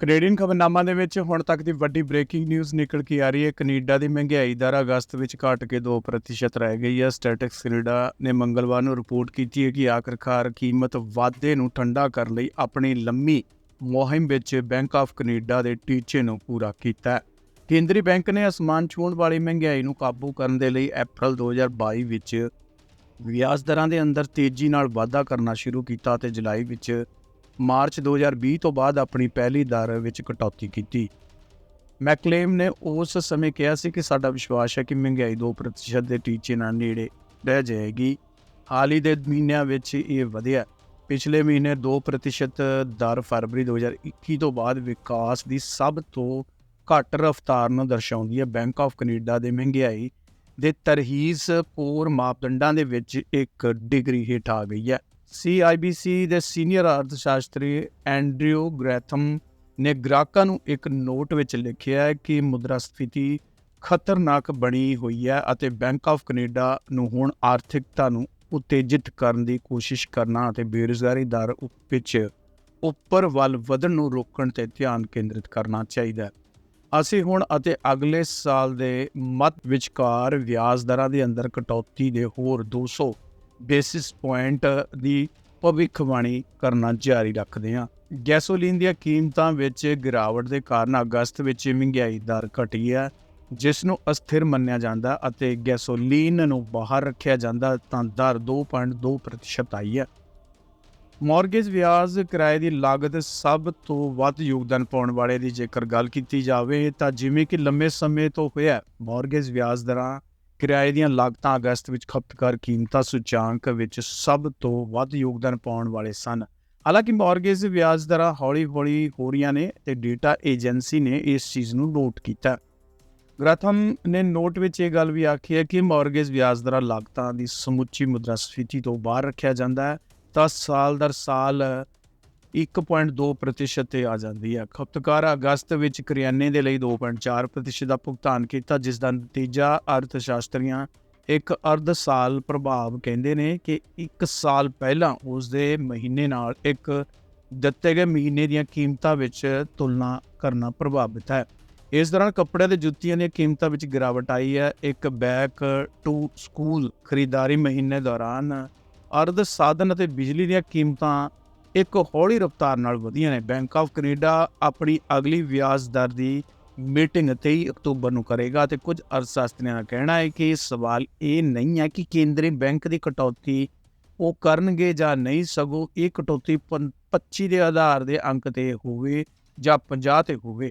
Canadian ਖਬਰਨਾਮਾ ਦੇ ਵਿੱਚ ਹੁਣ ਤੱਕ ਦੀ ਵੱਡੀ ਬ੍ਰੇਕਿੰਗ ਨਿਊਜ਼ ਨਿਕਲ ਕੇ ਆ ਰਹੀ ਹੈ। ਕੈਨੇਡਾ ਦੀ ਮਹਿੰਗਾਈ ਦਰ ਅਗਸਤ ਵਿੱਚ ਘਟ ਕੇ 2% ਰਹਿ ਗਈ ਹੈ। ਸਟੈਟਿਕਸ ਕੈਨੇਡਾ ਨੇ ਮੰਗਲਵਾਰ ਨੂੰ ਰਿਪੋਰਟ ਕੀਤੀ ਹੈ ਕਿ ਆਖਰਕਾਰ ਕੀਮਤ ਵਾਧੇ ਨੂੰ ਠੰਡਾ ਕਰਨ ਲਈ ਆਪਣੀ ਲੰਮੀ ਮੁਹਿੰਮ ਵਿੱਚ ਬੈਂਕ ਆਫ ਕੈਨੇਡਾ ਦੇ ਟੀਚੇ ਨੂੰ ਪੂਰਾ ਕੀਤਾ ਹੈ। ਕੇਂਦਰੀ ਬੈਂਕ ਨੇ ਅਸਮਾਨ ਛੂਹਣ ਵਾਲੀ ਮਹਿੰਗਾਈ ਨੂੰ ਕਾਬੂ ਕਰਨ ਦੇ ਲਈ ਅਪ੍ਰੈਲ 2022 ਵਿੱਚ ਵਿਆਜ ਦਰਾਂ ਦੇ ਅੰਦਰ ਤੇਜ਼ੀ ਨਾਲ ਵਾਧਾ ਕਰਨਾ ਸ਼ੁਰੂ ਕੀਤਾ ਤੇ ਜੁਲਾਈ ਵਿੱਚ ਮਾਰਚ 2020 ਤੋਂ ਬਾਅਦ ਆਪਣੀ ਪਹਿਲੀ ਦਰ ਵਿੱਚ ਕਟੌਤੀ ਕੀਤੀ। ਮੈਕਲੇਮ ਨੇ ਉਸ ਸਮੇਂ ਕਿਹਾ ਸੀ ਕਿ ਸਾਡਾ ਵਿਸ਼ਵਾਸ ਹੈ ਕਿ ਮਹਿੰਗਾਈ 2% ਦੇ ਟੀਚੇ ਨਾਲ ਨੇੜੇ ਰਹਿ ਜਾਏਗੀ। ਹਾਲ ਹੀ ਦੇ ਮਹੀਨਿਆਂ ਵਿੱਚ ਇਹ ਵਧਿਆ। ਪਿਛਲੇ ਮਹੀਨੇ 2% ਦਰ ਫਰਵਰੀ 2021 ਤੋਂ ਬਾਅਦ ਵਿਕਾਸ ਦੀ ਸਭ ਤੋਂ ਘੱਟ ਰਫ਼ਤਾਰ ਨੂੰ ਦਰਸਾਉਂਦੀ ਹੈ। ਬੈਂਕ ਆਫ ਕੈਨੇਡਾ ਦੇ ਮਹਿੰਗਾਈ ਦੇ ਤਰਹੀਜ਼ ਪੂਰ ਮਾਪਦੰਡਾਂ ਦੇ ਵਿੱਚ ਇੱਕ ਡਿਗਰੀ ਹੇਠ ਆ ਗਈ ਹੈ। CIBC ਦੇ ਸੀਨੀਅਰ ਅਰਥਸ਼ਾਸਤਰੀ ਐਂਡਰਿਊ ਗ੍ਰੈਥਮ ਨੇ ਗ੍ਰਾਹਕਾਂ ਨੂੰ ਇੱਕ ਨੋਟ ਵਿੱਚ ਲਿਖਿਆ ਹੈ ਕਿ ਮੁਦਰਾਸਫੀਤੀ ਖਤਰਨਾਕ ਬਣੀ ਹੋਈ ਹੈ ਅਤੇ ਬੈਂਕ ਆਫ ਕੈਨੇਡਾ ਨੂੰ ਹੁਣ ਆਰਥਿਕਤਾ ਨੂੰ ਉਤੇਜਿਤ ਕਰਨ ਦੀ ਕੋਸ਼ਿਸ਼ ਕਰਨਾ ਅਤੇ ਬੇਰੁਜ਼ਗਾਰੀ ਦਰ ਵਿੱਚ ਉੱਪਰ ਵੱਲ ਵਧਣ ਨੂੰ ਰੋਕਣ ਤੇ ਧਿਆਨ ਕੇਂਦਰਿਤ ਕਰਨਾ ਚਾਹੀਦਾ ਹੈ। ਅਸੀਂ ਹੁਣ ਅਤੇ ਅਗਲੇ ਸਾਲ ਦੇ ਮੱਧ ਵਿਚਕਾਰ ਵਿਆਜ ਦਰਾਂ ਦੇ ਅੰਦਰ ਕਟੌਤੀ ਦੇ ਹੋਰ 200 ਬੇਸਿਸ ਪੁਆਇੰਟ ਦੀ ਭਵਿੱਖਬਾਣੀ ਕਰਨਾ ਜਾਰੀ ਰੱਖਦੇ ਹਾਂ। ਗੈਸੋਲੀਨ ਦੀਆਂ ਕੀਮਤਾਂ ਵਿੱਚ ਗਿਰਾਵਟ ਦੇ ਕਾਰਨ ਅਗਸਤ ਵਿੱਚ ਮਹਿੰਗਾਈ ਦਰ ਘਟੀ ਹੈ, ਜਿਸ ਨੂੰ ਅਸਥਿਰ ਮੰਨਿਆ ਜਾਂਦਾ ਅਤੇ ਗੈਸੋਲੀਨ ਨੂੰ ਬਾਹਰ ਰੱਖਿਆ ਜਾਂਦਾ ਤਾਂ ਦਰ 2.2% ਆਈ ਹੈ। ਮਾਰਗੇਜ ਵਿਆਜ ਕਿਰਾਏ ਦੀ ਲਾਗਤ ਸਭ ਤੋਂ ਵੱਧ ਯੋਗਦਾਨ ਪਾਉਣ ਵਾਲੇ ਦੀ ਜੇਕਰ ਗੱਲ ਕੀਤੀ ਜਾਵੇ ਤਾਂ ਜਿਵੇਂ ਕਿ ਲੰਮੇ ਸਮੇਂ ਤੋਂ ਹੋਇਆ, ਮਾਰਗੇਜ ਵਿਆਜ ਦਰਾਂ ਕਿਰਾਏ ਦੀਆਂ ਲਾਗਤਾਂ ਅਗਸਤ ਵਿੱਚ ਖਪਤਕਾਰ ਕੀਮਤਾਂ ਸੂਚਾਂਕ ਵਿੱਚ ਸਭ ਤੋਂ ਵੱਧ ਯੋਗਦਾਨ ਪਾਉਣ ਵਾਲੇ ਸਨ। ਹਾਲਾਂਕਿ ਮਾਰਗੇਜ ਵਿਆਜ ਦਰਾਂ ਹੌਲੀ-ਹੌਲੀ ਹੋ ਰਹੀਆਂ ਨੇ ਤੇ ਡੇਟਾ ਏਜੰਸੀ ਨੇ ਇਸ ਚੀਜ਼ ਨੂੰ ਨੋਟ ਕੀਤਾ। ਗ੍ਰਥਮ ਨੇ ਨੋਟ ਵਿੱਚ ਇਹ ਗੱਲ ਵੀ ਆਖੀ ਹੈ ਕਿ ਮਾਰਗੇਜ ਵਿਆਜ ਦਰਾਂ ਲਾਗਤਾਂ ਦੀ ਸਮੁੱਚੀ ਮੁਦਰਾਸਫੀਤੀ ਤੋਂ ਬਾਹਰ ਰੱਖਿਆ ਜਾਂਦਾ ਹੈ। ਤਾਂ ਸਾਲ ਦਰ ਸਾਲ 1.2% ਤੇ ਆ ਜਾਂਦੀ ਹੈ। ਖਪਤਕਾਰ ਅਗਸਤ ਵਿੱਚ ਕਰਿਆਨੇ ਦੇ ਲਈ 2.4% ਦਾ ਭੁਗਤਾਨ ਕੀਤਾ, ਜਿਸ ਦਾ ਨਤੀਜਾ ਅਰਥਸ਼ਾਸਤਰੀਆਂ ਇੱਕ ਅਰਧ ਸਾਲ ਪ੍ਰਭਾਵ ਕਹਿੰਦੇ ਨੇ ਕਿ ਇੱਕ ਸਾਲ ਪਹਿਲਾਂ ਉਸ ਦੇ ਮਹੀਨੇ ਨਾਲ ਇੱਕ ਦਿੱਤੇ ਗਏ ਮਹੀਨੇ ਦੀਆਂ ਕੀਮਤਾਂ ਵਿੱਚ ਤੁਲਨਾ ਕਰਨਾ ਪ੍ਰਭਾਵਿਤ ਹੈ। ਇਸ ਦੌਰਾਨ ਕੱਪੜਿਆਂ ਤੇ ਜੁੱਤੀਆਂ ਦੀਆਂ ਕੀਮਤਾਂ ਵਿੱਚ ਗਿਰਾਵਟ ਆਈ ਹੈ। ਇੱਕ ਬੈਕ ਟੂ ਸਕੂਲ ਖਰੀਦਦਾਰੀ ਮਹੀਨੇ ਦੌਰਾਨ ਅਰਧ ਸਾਧਨ ਅਤੇ ਬਿਜਲੀ ਦੀਆਂ ਕੀਮਤਾਂ ਇੱਕ ਹੌਲੀ ਰਫ਼ਤਾਰ ਨਾਲ ਵਧੀਆਂ ਨੇ। ਬੈਂਕ ਆਫ ਕੈਨੇਡਾ ਆਪਣੀ ਅਗਲੀ ਵਿਆਜ ਦਰ ਦੀ ਮੀਟਿੰਗ 23 ਅਕਤੂਬਰ ਨੂੰ ਕਰੇਗਾ ਤੇ ਕੁਝ ਅਰਥਸ਼ਾਸਤਰੀਆਂ ਦਾ ਕਹਿਣਾ ਹੈ ਕਿ ਸਵਾਲ ਇਹ ਨਹੀਂ ਹੈ ਕਿ ਕੇਂਦਰੀ ਬੈਂਕ ਦੀ ਕਟੌਤੀ ਉਹ ਕਰਨਗੇ ਜਾਂ ਨਹੀਂ। ਸਗੋਂ ਇਹ ਕਟੌਤੀ ਪੰ- 25 ਦੇ ਆਧਾਰ ਦੇ ਅੰਕ ਤੇ ਹੋਵੇ ਜਾਂ 50 ਤੇ ਹੋਵੇ।